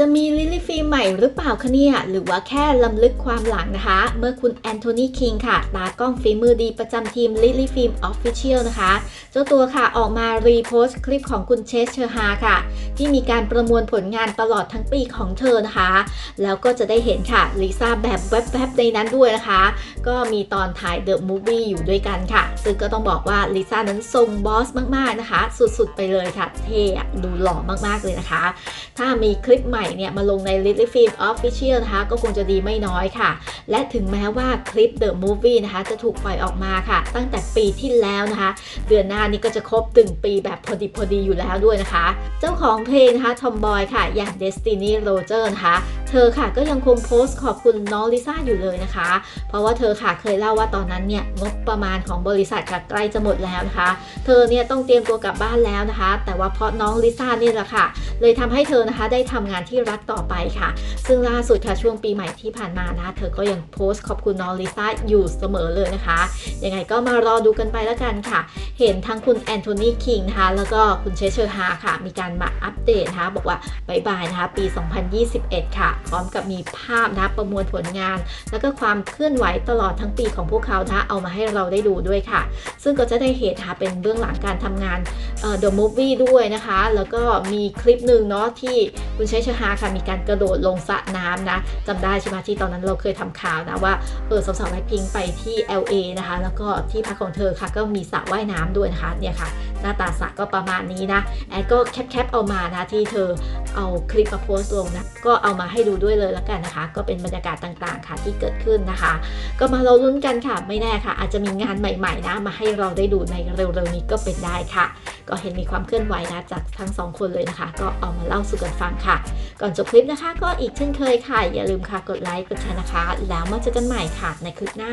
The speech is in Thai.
จะมีลิลลี่ฟิล์มใหม่หรือเปล่าคะเนี่ย หรือว่าแค่ลำลึกความหลังนะคะ เมื่อคุณแอนโทนีคิงค่ะ ตากล้องฝีมือดีประจำทีมลิลลี่ฟิล์มออฟฟิเชียลนะคะ เจ้าตัวค่ะออกมารีโพสต์คลิปของคุณเชสเชอร์ฮาค่ะ ที่มีการประมวลผลงานตลอดทั้งปีของเธอนะคะ แล้วก็จะได้เห็นค่ะลิซ่าแบบแวบๆในนั้นด้วยนะคะ ก็มีตอนถ่ายเดอะมูฟวี่อยู่ด้วยกันค่ะ ซึ่งก็ต้องบอกว่าลิซ่านั้นทรงบอสมากๆนะคะ สุดๆไปเลยค่ะ เท่ดูหล่อมากๆเลยนะคะ ถ้ามีคลิปใหม่เนี่ยมาลงใน Little Film Official นะคะก็คงจะดีไม่น้อยค่ะ และถึงแม้ว่าคลิป The Movie นะคะจะถูกปล่อยออกมาค่ะ ตั้งแต่ปีที่แล้วนะคะ เดือนหน้านี้ก็จะครบถึงปีแบบพอดีพอดีอยู่แล้วด้วยนะคะ เจ้าของเพลงนะคะทอมบอยค่ะ อย่าง Destiny Roger นะคะเธอค่ะก็ยังคงโพสต์ขอบคุณน้องลิซ่าอยู่เลยนะคะ เพราะว่าเธอค่ะเคยเล่าว่าตอนนั้นเนี่ยงบประมาณของบริษัทค่ะใกล้จะหมดแล้วนะคะ เธอเนี่ยต้องเตรียมตัวกลับบ้านแล้วนะคะ แต่ว่าเพราะน้องลิซ่านี่แหละค่ะ เลยทำให้เธอนะคะได้ทำงานที่รักต่อไปค่ะ ซึ่งล่าสุดค่ะช่วงปีใหม่ที่ผ่านมานะ เธอก็ยังโพสต์ขอบคุณน้องลิซ่าอยู่เสมอเลยนะคะ ยังไงก็มารอดูกันไปแล้วกันค่ะ เห็นทั้งคุณแอนโทนีคิงนะคะแล้วก็คุณเชสเชอร์ฮาค่ะ มีการมาอัปเดตนะคะบอกว่าบายบายนะคะปี 2021 ค่ะ พร้อมกับมีภาพนะประมวลผลงาน แล้วก็ความเคลื่อนไหวตลอดทั้งปีของพวกเขานะเอามาให้เราได้ดูด้วยค่ะ ซึ่งก็จะได้เห็นนะคะเป็นเบื้องหลังการทำงานเอ่อ The Movie ด้วยนะคะ แล้วก็มีคลิปหนึ่งเนาะที่คุณเชสเชอร์ฮาค่ะมีการกระโดดลงสระน้ำนะจำได้ใช่ไหมที่ตอนนั้นเราเคยทำข่าวนะว่าเออสาวๆไลพิงไปที่ LA นะคะ แล้วก็ที่พักของเธอค่ะก็มีสระว่ายน้ำด้วยนะคะเนี่ยค่ะ หน้าตาสระก็ประมาณนี้นะแอดก็แคปๆเอามานะที่เธอ เอาคลิปมาโพสต์ลงนะก็เอามาให้ดูด้วยเลยแล้วกันนะคะ ก็เป็นบรรยากาศต่างๆ ค่ะที่เกิดขึ้นนะคะ ก็มาเราลุ้นกันค่ะไม่แน่ค่ะ อาจจะมีงานใหม่ ๆ นะ มาให้เราได้ดูในเร็วๆนี้ก็เป็นได้ค่ะ ก็เห็นมีความเคลื่อนไหวนะจากทั้งสองคนเลยนะคะ ก็เอามาเล่าสู่กันฟังค่ะ ก่อนจบคลิปนะคะ ก็อีกเช่นเคยค่ะ อย่าลืมค่ะกดไลค์กดแชร์นะคะ แล้วมาเจอกันใหม่ค่ะในคลิปหน้า